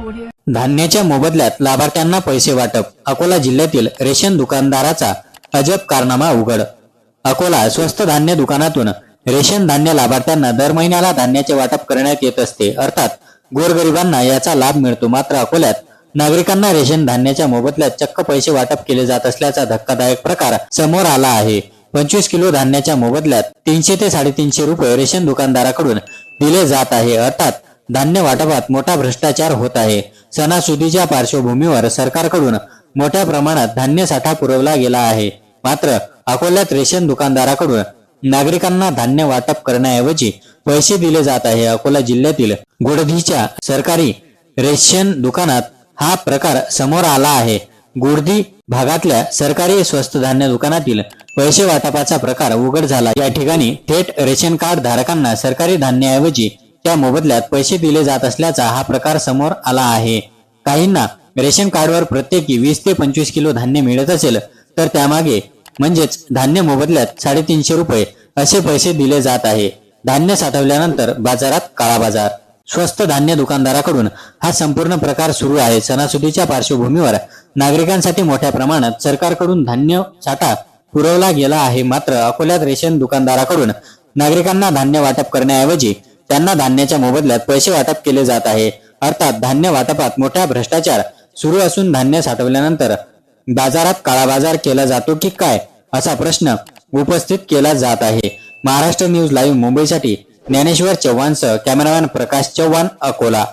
धान्याच्या मोबदल्यात लाभार्थ्यांना पैसे वाटप. अकोला जिल्ह्यातील रेशन दुकानदाराचा अजब कारनामा उघड. अकोला स्वस्त धान्य दुकानातून रेशन धान्य लाभार्थ्यांना दर महिन्याला धान्याचे वाटप करण्यात येत असते. अर्थात गोरगरिबांना याचा लाभ मिळतो. मात्र अकोल्यात नागरिकांना रेशन धान्याच्या मोबदल्यात चक्क पैसे वाटप केले जात असल्याचा धक्कादायक प्रकार समोर आला आहे. पंचवीस किलो धान्याच्या मोबदल्यात तीनशे ते साडेतीनशे रुपये रेशन दुकानदाराकडून दिले जात आहे. अर्थात धान्य वाटपात मोठा भ्रष्टाचार होत आहे. सणासुदीच्या पार्श्वभूमीवर सरकारकडून मोठ्या प्रमाणात धान्य साठा पुरवला गेला आहे. मात्र अकोल्यात रेशन दुकानदाराकडून नागरिकांना धान्य वाटप करण्याऐवजी पैसे दिले जात आहे. अकोला जिल्ह्यातील गुडधीच्या सरकारी रेशन दुकानात हा प्रकार समोर आला आहे. गुडधी भागातल्या सरकारी स्वस्त धान्य दुकानातील पैसे वाटपाचा प्रकार उघड झाला. या ठिकाणी थेट रेशन कार्ड धारकांना सरकारी धान्याऐवजी त्या मोबदल्यात पैसे दिले जात असल्याचा हा प्रकार समोर आला आहे. काहींना रेशन कार्डवर प्रत्येकी वीस ते पंचवीस किलो धान्य मिळत असेल तर त्यामागे म्हणजेच धान्य मोबदल्यात साडेतीनशे रुपये असे पैसे दिले जात आहे. धान्य साठवल्यानंतर बाजारात काळा बाजार स्वस्त धान्य दुकानदाराकडून हा संपूर्ण प्रकार सुरू आहे. सणासुदीच्या पार्श्वभूमीवर नागरिकांसाठी मोठ्या प्रमाणात सरकारकडून धान्य साठा पुरवला गेला आहे. मात्र अकोल्यात रेशन दुकानदाराकडून नागरिकांना धान्य वाटप करण्याऐवजी त्यांना धान्याच्या मोबदल्यात पैसे वाटप केले जात आहे. अर्थात धान्य वाटपात मोठा भ्रष्टाचार सुरू असून धान्य साठवल्यानंतर बाजारात काळा बाजार केला जातो की काय असा प्रश्न उपस्थित केला जात आहे. महाराष्ट्र न्यूज लाईव्ह मुंबईसाठी ज्ञानेश्वर चव्हाणसह कॅमेरामॅन प्रकाश चव्हाण अकोला.